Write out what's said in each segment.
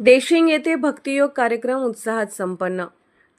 देशिंग येथे भक्तियोग कार्यक्रम उत्साहात संपन्न.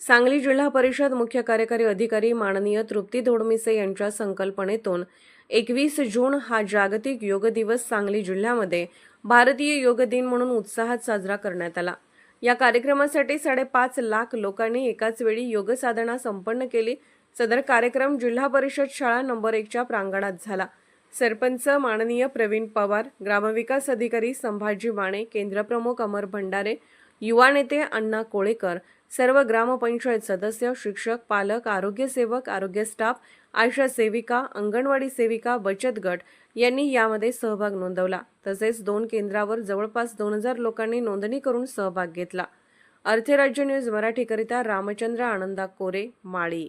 सांगली जिल्हा परिषद मुख्य कार्यकारी अधिकारी माननीय तृप्ती धोडमिसे यांच्या संकल्पनेतून एकवीस जून हा जागतिक योग दिवस सांगली जिल्ह्यामध्ये भारतीय योग दिन म्हणून उत्साहात साजरा करण्यात आला. या कार्यक्रमासाठी साडेपाच लाख लोकांनी एकाच वेळी योग साधना संपन्न केली. सदर कार्यक्रम जिल्हा परिषद शाळा नंबर एकच्या प्रांगणात झाला. सरपंच माननीय प्रवीण पवार ग्रामविकास अधिकारी संभाजी माने केंद्रप्रमुख अमर भंडारे युवा नेते अण्णा कोळेकर सर्व ग्रामपंचायत सदस्य शिक्षक पालक आरोग्य सेवक आरोग्य स्टाफ आशा सेविका अंगणवाडी सेविका बचत गट यांनी यामध्ये सहभाग नोंदवला. तसेच दोन केंद्रावर जवळपास दोन हजार लोकांनी नोंदणी करून सहभाग घेतला. अर्थराज्य न्यूज मराठीकरिता रामचंद्र आनंदा कोरे माळी.